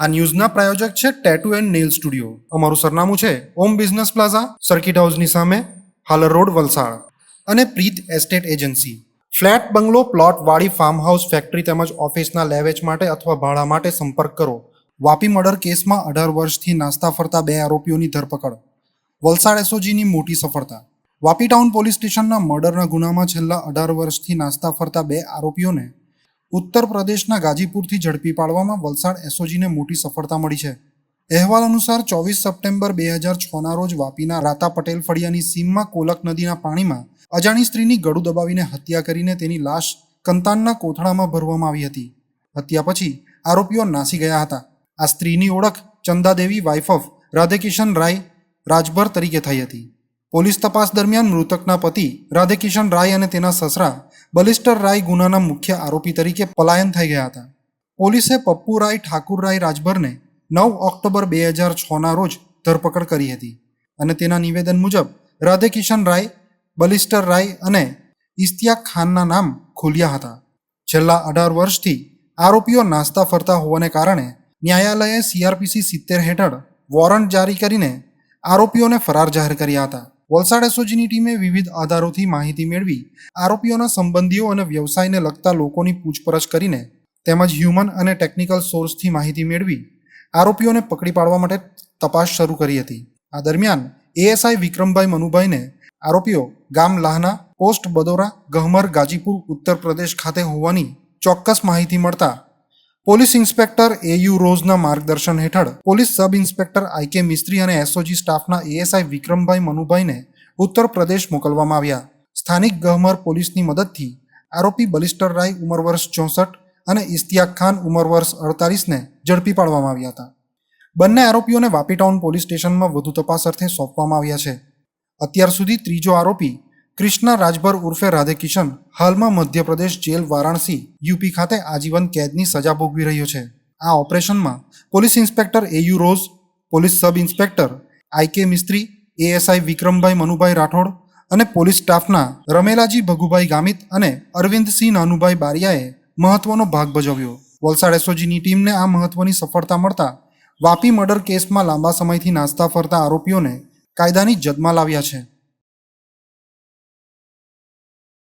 આ ન્યૂઝના પ્રાયોજક છે tattoo and nail studio અમારું સરનામું છે ઓમ બિઝનેસ પ્લાઝા સર્કિટ હાઉસની સામે, હાલર રોડ, વલસાડ. અને Preet estate agency flat, bungalow, plot, વાડી ફાર્મ હાઉસ ફેક્ટરી તેમજ ઓફિસના લેવેચ માટે અથવા ભાડા માટે સંપર્ક કરો. વાપી મર્ડર કેસમાં અઢાર વર્ષથી નાસ્તા ફરતા બે આરોપીઓની ધરપકડ. વલસાડ એસઓજીની મોટી સફળતા. વાપી ટાઉન પોલીસ સ્ટેશનના મર્ડરના ગુનામાં છેલ્લા અઢાર વર્ષથી નાસ્તા ફરતા બે આરોપીઓને ઉત્તર પ્રદેશના ગાજીપુરથી ઝડપી પાડવામાં વલસાડ એસઓજીને મોટી સફળતા મળી છે. અહેવાલ અનુસાર ચોવીસ સપ્ટેમ્બર બે હજાર છના રોજ વાપીના રાતા પટેલ ફળિયાની સીમમાં કોલક નદીના પાણીમાં અજાણી સ્ત્રીની ગળું દબાવીને હત્યા કરીને તેની લાશ કંતાનના કોથળામાં ભરવામાં આવી હતી. હત્યા પછી આરોપીઓ નાસી ગયા હતા. આ સ્ત્રીની ઓળખ ચંદાદેવી વાઇફ ઓફ રાધેકિશન રાય રાજભર તરીકે થઈ હતી. પોલીસ તપાસ દરમિયાન મૃતકના પતિ રાધેકિશન રાય અને તેના સસરા બલિસ્ટર રાય ગુનાના મુખ્ય આરોપી તરીકે પલાયન થઈ ગયા હતા. પોલીસે પપ્પુ રાય, ઠાકુર રાય રાજભરને નવ ઓક્ટોબર બે હજાર છના રોજ ધરપકડ કરી હતી અને તેના નિવેદન મુજબ રાધેકિશન રાય બલિસ્ટર રાય અને ઇસ્તિયાક ખાનના નામ ખોલ્યા હતા. છેલ્લા અઢાર વર્ષથી આરોપીઓ નાસ્તા ફરતા હોવાને કારણે ન્યાયાલયે સીઆરપીસી સિત્તેર હેઠળ વોરંટ જારી કરીને આરોપીઓને ફરાર જાહેર કર્યા હતા. વલસાડ એસઓજીની ટીમે વિવિધ આધારોથી માહિતી મેળવી, આરોપીઓના સંબંધીઓ અને વ્યવસાયને લગતા લોકોની પૂછપરછ કરીને તેમજ હ્યુમન અને ટેકનિકલ સોર્સથી માહિતી મેળવી, આરોપીઓને પકડી પાડવા માટે તપાસ શરૂ કરી હતી. આ દરમિયાન એએસઆઈ વિક્રમભાઈ મનુભાઈને આરોપીઓ ગામ લાહના, પોસ્ટ બદોરા, ગહમર, ગાજીપુર ઉત્તર પ્રદેશ ખાતે હોવાની ચોક્કસ માહિતી મળતા પોલીસ ઇન્સ્પેક્ટર એયુ રોઝના માર્ગદર્શન હેઠળ પોલીસ સબ ઇન્સ્પેક્ટર આઈકે મિસ્ત્રી અને એસઓજી સ્ટાફના એએસઆઈ વિક્રમભાઈ મનુભાઈને ઉત્તર પ્રદેશ મોકલવામાં આવ્યા. સ્થાનિક ગહમર પોલીસની મદદથી આરોપી બલિસ્ટર રાય ઉંમર વર્ષ ચોસઠ અને ઇસ્તિયાક ખાન ઉંમર વર્ષ અડતાલીસને ઝડપી પાડવામાં આવ્યા હતા. બંને આરોપીઓને વાપી ટાઉન પોલીસ સ્ટેશનમાં વધુ તપાસ અર્થે સોંપવામાં આવ્યા છે. અત્યાર સુધી ત્રીજો આરોપી કૃષ્ણા રાજભર ઉર્ફે રાધેકિશન હાલમાં મધ્યપ્રદેશ જેલ વારાણસી, યુપી ખાતે આજીવન કેદની સજા ભોગવી રહ્યો છે. આ ઓપરેશનમાં police inspector AU Roz, police sub inspector IK Mistry ASI Vikrambhai Manubhai Rathod અને પોલીસ સ્ટાફના રમેલાજી ભગુભાઈ ગામિત અને અરવિંદસિંહ નાનુભાઈ બારિયાએ મહત્વનો ભાગ ભજવ્યો. વલસાડ એસઓજીની ટીમને આ મહત્વની સફળતા મળતા વાપી મર્ડર કેસમાં લાંબા સમયથી નાસ્તા ફરતા આરોપીઓને કાયદાની જદમાં લાવ્યા છે.